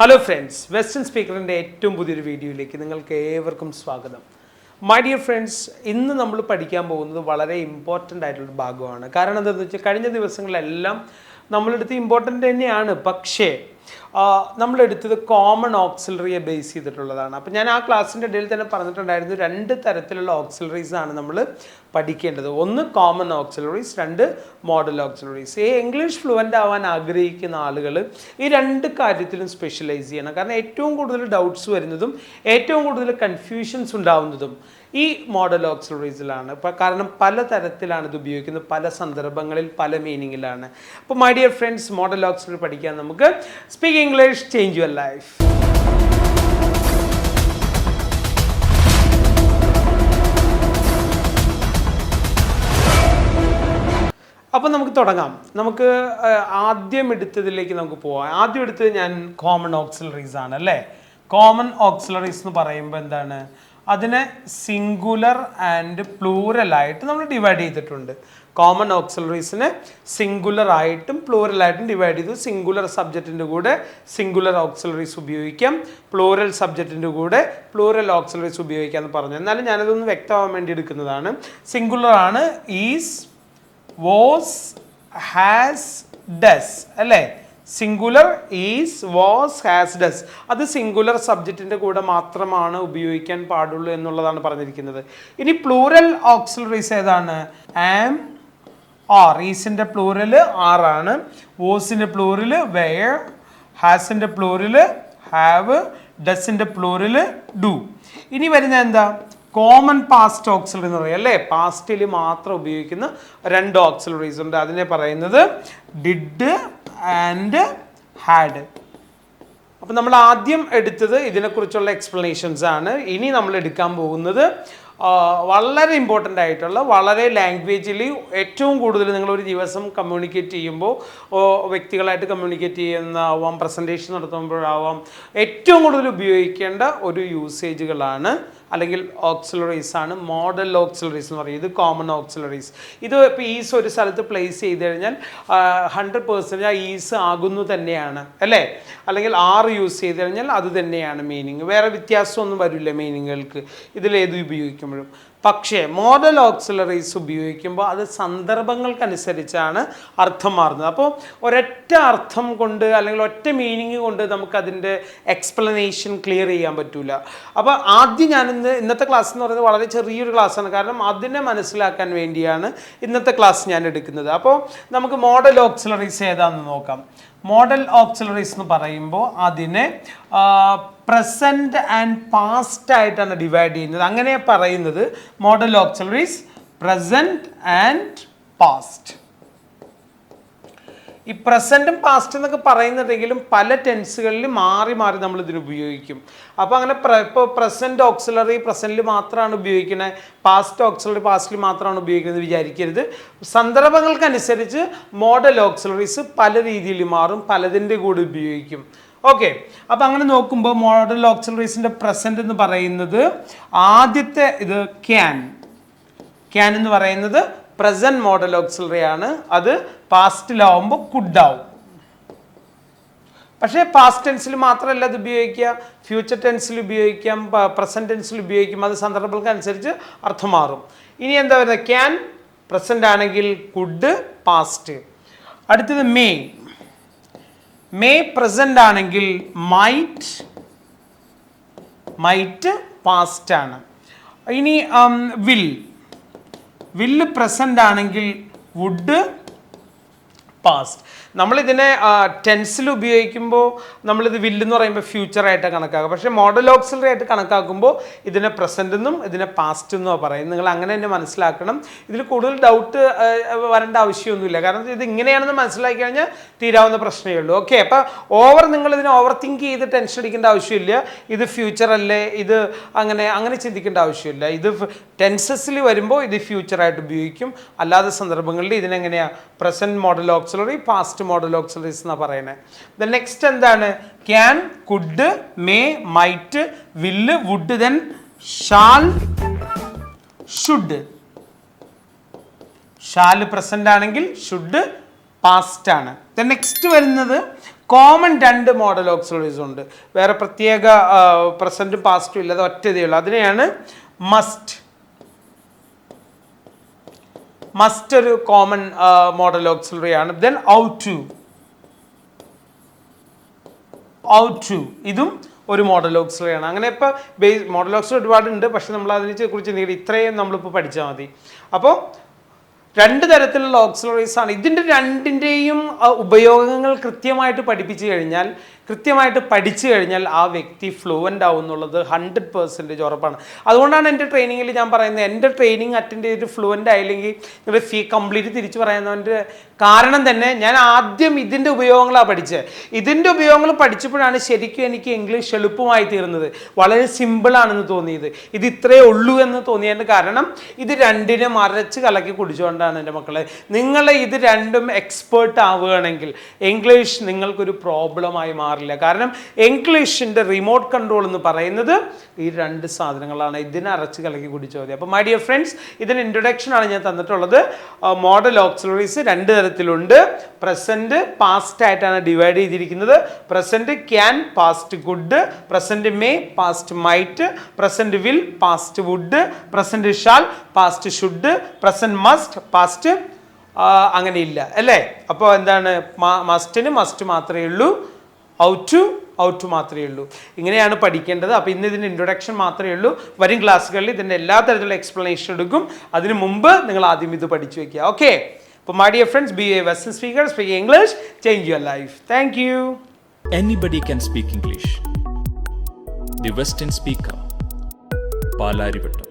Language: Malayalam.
ഹലോ ഫ്രണ്ട്സ് വെസ്റ്റേൺ സ്പീക്കറിന്റെ ഏറ്റവും പുതിയൊരു വീഡിയോയിലേക്ക് നിങ്ങൾക്ക് ഏവർക്കും സ്വാഗതം. മൈ ഡിയർ ഫ്രണ്ട്സ് ഇന്ന് നമ്മൾ പഠിക്കാൻ പോകുന്നത് വളരെ ഇമ്പോർട്ടന്റ് ആയിട്ടുള്ള ഭാഗമാണ്. കാരണം എന്താണെന്ന് വെച്ചാൽ കഴിഞ്ഞ ദിവസങ്ങളിലെല്ലാം നമ്മളെടുത്ത് ഇമ്പോർട്ടന്റ് തന്നെയാണ്. പക്ഷേ നമ്മളെടുത്തത് കോമൺ ഓക്സിലറിയെ ബേസ് ചെയ്തിട്ടുള്ളതാണ്. അപ്പോൾ ഞാൻ ആ ക്ലാസ്സിന്റെ ഇടയിൽ തന്നെ പറഞ്ഞിട്ടുണ്ടായിരുന്നു രണ്ട് തരത്തിലുള്ള ഓക്സിലറീസാണ് നമ്മൾ പഠിക്കേണ്ടത്. ഒന്ന് കോമൺ ഓക്സിലറീസ് രണ്ട് മോഡൽ ഓക്സിലറീസ് ഈ ഇംഗ്ലീഷ് ഫ്ലുവന്റ് ആവാൻ ആഗ്രഹിക്കുന്ന ആളുകൾ ഈ രണ്ട് കാര്യത്തിലും സ്പെഷ്യലൈസ് ചെയ്യണം. കാരണം ഏറ്റവും കൂടുതൽ ഡൗട്ട്സ് വരുന്നതും ഏറ്റവും കൂടുതൽ കൺഫ്യൂഷൻസ് ഉണ്ടാവുന്നതും ഈ മോഡൽ ഓക്സിലറീസിലാണ് കാരണം പല തരത്തിലാണ് ഇത് ഉപയോഗിക്കുന്നത്. പല സന്ദർഭങ്ങളിൽ പല മീനിങ്ങിലാണ് അപ്പോൾ my dear friends modal auxiliary പഠിക്കാൻ നമുക്ക് speak English change your life അപ്പോൾ നമുക്ക് തുടങ്ങാം. നമുക്ക് ആദ്യം എടുത്തതിലേക്ക് നമുക്ക് പോവാം. ആദ്യം എടുത്തത് ഞാൻ കോമൺ ഓക്സിലറീസ് ആണ് അല്ലേ? കോമൺ ഓക്സിലറീസ് എന്ന് പറയുമ്പോൾ എന്താണ്? അതിനെ സിംഗുലർ ആൻഡ് പ്ലൂറൽ ആയിട്ട് നമ്മൾ ഡിവൈഡ് ചെയ്തിട്ടുണ്ട്. കോമൺ ഓക്സിലറീസിനെ സിംഗുലർ ആയിട്ടും പ്ലൂറൽ ആയിട്ടും ഡിവൈഡ് ചെയ്തു. സിംഗുലർ സബ്ജക്റ്റിന്റെ കൂടെ സിംഗുലർ ഓക്സിലറീസ് ഉപയോഗിക്കാം. പ്ലൂറൽ സബ്ജക്റ്റിന്റെ കൂടെ പ്ലൂറൽ ഓക്സിലറീസ് ഉപയോഗിക്കാം എന്ന് പറഞ്ഞു. എന്നാലും ഞാനതൊന്ന് വ്യക്തമാവാൻ വേണ്ടി എടുക്കുന്നതാണ്. സിംഗുലർ ആണ് ഈസ് വാസ് ഹാസ് ഡസ് അല്ലേ? Singular is was has does അത് സിംഗുലർ സബ്ജക്റ്റിന്റെ കൂടെ മാത്രമാണ് ഉപയോഗിക്കാൻ പാടുള്ളൂ എന്നുള്ളതാണ് പറഞ്ഞിരിക്കുന്നത്. ഇനി പ്ലൂറൽ ഓക്സിലറീസ് ഏതാണ്? ആം ആർ ഈസിന്റെ പ്ലൂറൽ ആറാണ് വോസിന്റെ പ്ലൂറൽ വെയർ ഹാസിന്റെ പ്ലൂറൽ ഹാവ് ഡസിന്റെ പ്ലൂറൽ ഡു ഇനി വരുന്ന എന്താ? കോമൺ പാസ്റ്റ് ഓക്സിലറി എന്ന് പറയും അല്ലേ പാസ്റ്റിൽ മാത്രം ഉപയോഗിക്കുന്ന രണ്ട് ഓക്സിലറീസ് ഉണ്ട്. അതിനെ പറയുന്നത് ഡിഡ് ആൻഡ് ഹാഡ് അപ്പം നമ്മൾ ആദ്യം എടുത്തത് ഇതിനെക്കുറിച്ചുള്ള എക്സ്പ്ലനേഷൻസ് ആണ്. ഇനി നമ്മൾ എടുക്കാൻ പോകുന്നത് വളരെ ഇമ്പോർട്ടന്റ് ആയിട്ടുള്ള വളരെ ലാംഗ്വേജിൽ ഏറ്റവും കൂടുതൽ നിങ്ങൾ ഒരു ദിവസം കമ്മ്യൂണിക്കേറ്റ് ചെയ്യുമ്പോൾ വ്യക്തികളായിട്ട് കമ്മ്യൂണിക്കേറ്റ് ചെയ്യുന്നതാവാം പ്രസന്റേഷൻ നടത്തുമ്പോഴാവാം ഏറ്റവും കൂടുതൽ ഉപയോഗിക്കേണ്ട ഒരു യൂസേജുകളാണ് അല്ലെങ്കിൽ ഓക്സിലറീസ് ആണ്. മോഡൽ ഓക്സിലറീസ് എന്ന് പറയും. ഇത് കോമൺ ഓക്സിലറീസ് ഇത് ഇപ്പോൾ ഈസ് ഒരു സ്ഥലത്ത് പ്ലേസ് ചെയ്ത് കഴിഞ്ഞാൽ ഹൺഡ്രഡ് പേഴ്സന്റ് ആ ഈസ് ആകുന്നു തന്നെയാണ്. അല്ലേ? അല്ലെങ്കിൽ ആർ യൂസ് ചെയ്ത് കഴിഞ്ഞാൽ അത് തന്നെയാണ് മീനിങ് വേറെ വ്യത്യാസമൊന്നും വരില്ല മീനിങ്ങുകൾക്ക് ഇതിലേത് ഉപയോഗിക്കുമ്പോഴും. പക്ഷേ മോഡൽ ഓക്സിലറീസ് ഉപയോഗിക്കുമ്പോൾ അത് സന്ദർഭങ്ങൾക്കനുസരിച്ചാണ് അർത്ഥം മാറുന്നത്. അപ്പോൾ ഒരൊറ്റ അർത്ഥം കൊണ്ട് അല്ലെങ്കിൽ ഒറ്റ മീനിങ് കൊണ്ട് നമുക്കതിന്റെ എക്സ്പ്ലനേഷൻ ക്ലിയർ ചെയ്യാൻ പറ്റില്ല അപ്പോൾ ആദ്യം ഞാൻ ഇന്ന് ഇന്നത്തെ ക്ലാസ് എന്ന് പറയുന്നത് വളരെ ചെറിയൊരു ക്ലാസ്സാണ് കാരണം അതിനെ മനസ്സിലാക്കാൻ വേണ്ടിയാണ് ഇന്നത്തെ ക്ലാസ് ഞാൻ എടുക്കുന്നത്. അപ്പോൾ നമുക്ക് മോഡൽ ഓക്സിലറീസ് ഏതാണെന്ന് നോക്കാം. മോഡൽ ഓക്സിലറീസ് എന്ന് പറയുമ്പോൾ അതിനെ പ്രസന്റ് ആൻഡ് പാസ്റ്റ് ആയിട്ടാണ് ഡിവൈഡ് ചെയ്യുന്നത്. അങ്ങനെ പറയുന്നത് modal auxiliaries present and past ഈ പ്രസന്റും പാസ്റ്റ് എന്നൊക്കെ പറയുന്നുണ്ടെങ്കിലും പല ടെൻസുകളിൽ മാറി മാറി നമ്മൾ ഇതിന് ഉപയോഗിക്കും. അപ്പോൾ അങ്ങനെ ഇപ്പോൾ പ്രസന്റ് ഓക്സിലറി പ്രസന്റിൽ മാത്രമാണ് ഉപയോഗിക്കുന്നത് പാസ്റ്റ് ഓക്സിലറി പാസ്റ്റിൽ മാത്രമാണ് ഉപയോഗിക്കുന്നത് വിചാരിക്കരുത്. സന്ദർഭങ്ങൾക്കനുസരിച്ച് മോഡൽ ഓക്സിലറീസ് പല രീതിയിൽ മാറും പലതിന്റെ കൂടെ ഉപയോഗിക്കും. ഓക്കെ അപ്പം അങ്ങനെ നോക്കുമ്പോൾ മോഡൽ ഓക്സിലറീസിന്റെ പ്രസന്റ് എന്ന് പറയുന്നത് ആദ്യത്തെ ഇത് ക്യാൻ ക്യാൻ എന്ന് പറയുന്നത് പ്രസന്റ് മോഡൽ ഓക്സിലറി ആണ്. അത് പാസ്റ്റിലാവുമ്പോൾ കുഡാവും. പക്ഷേ പാസ്റ്റ് ടെൻസിൽ മാത്രമല്ല അത് ഉപയോഗിക്കുക. ഫ്യൂച്ചർ ടെൻസിൽ ഉപയോഗിക്കാം പ്രസന്റ് ടെൻസിൽ ഉപയോഗിക്കും. അത് സന്ദർഭങ്ങൾക്കനുസരിച്ച് അർത്ഥം മാറും. ഇനി എന്താ പറയുന്നത് ക്യാൻ പ്രസന്റ് ആണെങ്കിൽ കുഡ് പാസ്റ്റ്. അടുത്തത് മേ മേ പ്രസന്റ് ആണെങ്കിൽ മൈറ്റ് മൈറ്റ് പാസ്റ്റ് ആണ്. ഇനി വിൽ. വില്ല് പ്രസന്റ് ആണെങ്കിൽ വുഡ് പാസ്റ്റ് നമ്മളിതിനെ ടെൻസിൽ ഉപയോഗിക്കുമ്പോൾ നമ്മളിത് വില്ലെന്ന് പറയുമ്പോൾ ഫ്യൂച്ചറായിട്ട് കണക്കാക്കും പക്ഷേ മോഡൽ ഓക്സിലറി ആയിട്ട് കണക്കാക്കുമ്പോൾ ഇതിനെ പ്രസന്റ് എന്നും ഇതിനെ പാസ്റ്റ് എന്നോ പറയും നിങ്ങൾ അങ്ങനെ തന്നെ മനസ്സിലാക്കണം. ഇതിൽ കൂടുതൽ ഡൗട്ട് വരേണ്ട ആവശ്യമൊന്നുമില്ല. കാരണം ഇത് ഇങ്ങനെയാണെന്ന് മനസ്സിലാക്കി കഴിഞ്ഞാൽ തീരാവുന്ന പ്രശ്നമേ ഉള്ളൂ. ഓക്കെ അപ്പോൾ ഓവർ നിങ്ങൾ ഇതിനെ ഓവർ തിങ്ക് ചെയ്ത് ടെൻഷൻ അടിക്കേണ്ട ആവശ്യമില്ല. ഇത് ഫ്യൂച്ചർ അല്ലേ? ഇത് അങ്ങനെ അങ്ങനെ ചിന്തിക്കേണ്ട ആവശ്യമില്ല. ഇത് ടെൻസസിൽ വരുമ്പോൾ ഇത് ഫ്യൂച്ചറായിട്ട് ഉപയോഗിക്കും. അല്ലാത്ത സന്ദർഭങ്ങളിൽ ഇതിനെങ്ങനെയാണ് present modal auxiliary past modal auxiliaries എന്നാണ് പറയുന്നത് ദ നെക്സ്റ്റ് എന്താണ്? Can could may might will would then shall should shall present ആണെങ്കിൽ ഷുഡ് പാസ്റ്റ് ആണ്. നെക്സ്റ്റ് വരുന്നത് കോമൺ രണ്ട് മോഡൽ ഓക്സിലറീസ് ഉണ്ട്. വേറെ പ്രത്യേക പ്രസന്റും പാസ്റ്റും ഇല്ലാതെ ഒറ്റതേ ഉള്ളൂ. അതിനെയാണ് മസ്റ്റ് മസ്റ്റ് ഒരു കോമൺ മോഡൽ ഓക്സിലറി ആണ്. Then ought to ought to ഇതും ഒരു മോഡൽ ഓക്സിലറി ആണ്. അങ്ങനെ ഇപ്പോൾ ബേസ് മോഡൽ ഓക്സിലറി ഒരുപാടുണ്ട്. പക്ഷെ നമ്മൾ അതിനെ കുറിച്ച് നേടി ഇത്രയും നമ്മളിപ്പോൾ പഠിച്ചാൽ മതി. അപ്പോൾ രണ്ട് തരത്തിലുള്ള ഓക്സിലറീസ് ആണ്. ഇതിന്റെ രണ്ടിന്റെയും ഉപയോഗങ്ങൾ കൃത്യമായിട്ട് പഠിപ്പിച്ചു കഴിഞ്ഞാൽ കൃത്യമായിട്ട് പഠിച്ചു കഴിഞ്ഞാൽ ആ വ്യക്തി ഫ്ലുവന്റ് ആവും എന്നുള്ളത് ഹൺഡ്രഡ് പെർസെന്റേജ് ഉറപ്പാണ്. അതുകൊണ്ടാണ് എന്റെ ട്രെയിനിങ്ങിൽ ഞാൻ പറയുന്നത് എന്റെ ട്രെയിനിങ് അറ്റൻഡ് ചെയ്തിട്ട് ഫ്ലുവന്റ് ആയില്ലെങ്കിൽ നിങ്ങളുടെ ഫീ കംപ്ലീറ്റ് തിരിച്ചു പറയുന്നതിന്റെ കാരണം തന്നെ ഞാൻ ആദ്യം ഇതിന്റെ ഉപയോഗങ്ങളാണ് പഠിച്ചത്. ഇതിന്റെ ഉപയോഗങ്ങൾ പഠിച്ചപ്പോഴാണ് ശരിക്കും എനിക്ക് ഇംഗ്ലീഷ് എളുപ്പമായി തീർന്നത്. വളരെ സിമ്പിളാണെന്ന് തോന്നിയത്. ഇത് ഇത്രയേ ഉള്ളൂ എന്ന് തോന്നിയതിന്റെ കാരണം ഇത് രണ്ടിനെ മറച്ച് കലക്കി കുടിച്ചുകൊണ്ടാണ് എന്റെ മക്കളെ. നിങ്ങൾ ഇത് രണ്ടും എക്സ്പേർട്ട് ആവുകയാണെങ്കിൽ ഇംഗ്ലീഷ് നിങ്ങൾക്കൊരു പ്രോബ്ലമായി മാറില്ല കാരണം ഇംഗ്ലീഷിന്റെ റിമോട്ട് കൺട്രോൾ എന്ന് പറയുന്നത് ഈ രണ്ട് സാധനങ്ങളാണ്. ഇതിനെ അരച്ച് കലക്കി കുടിച്ചാൽ മതി. അപ്പോൾ മൈ ഡിയർ ഫ്രണ്ട്സ് ഇതിന് ഇൻട്രൊഡക്ഷൻ ആണ് ഞാൻ തന്നിട്ടുള്ളത്. മോഡൽ ഓക്സിലറീസ് രണ്ട് തരത്തിലുണ്ട്. പ്രസന്റ് പാസ്റ്റ് ആയിട്ടാണ് ഡിവൈഡ് ചെയ്തിരിക്കുന്നത്. Present can past could present may past might present will past would present shall past should present must past അങ്ങനെയില്ല അല്ലേ? അപ്പോൾ എന്താണ്? മസ്റ്റിന് മസ്റ്റ് മാത്രമേ ഉള്ളൂ. ഔട്ട് ടു ഔട്ട് മാത്രമേ ഉള്ളൂ. ഇങ്ങനെയാണ് പഠിക്കേണ്ടത്. അപ്പോൾ ഇന്ന് ഇതിന്റെ ഇൻട്രൊഡക്ഷൻ മാത്രമേ ഉള്ളൂ. വരും ക്ലാസ്സുകളിൽ ഇതിന്റെ എല്ലാ തരത്തിലുള്ള എക്സ്പ്ലനേഷൻ എടുക്കും. അതിന് മുമ്പ് നിങ്ങൾ ആദ്യം ഇത് പഠിച്ചു വയ്ക്കുക ഓക്കെ അപ്പോൾ my dear friends be a western speaker speak English change your life thank you Anybody can speak English. The Western speaker Palarivattom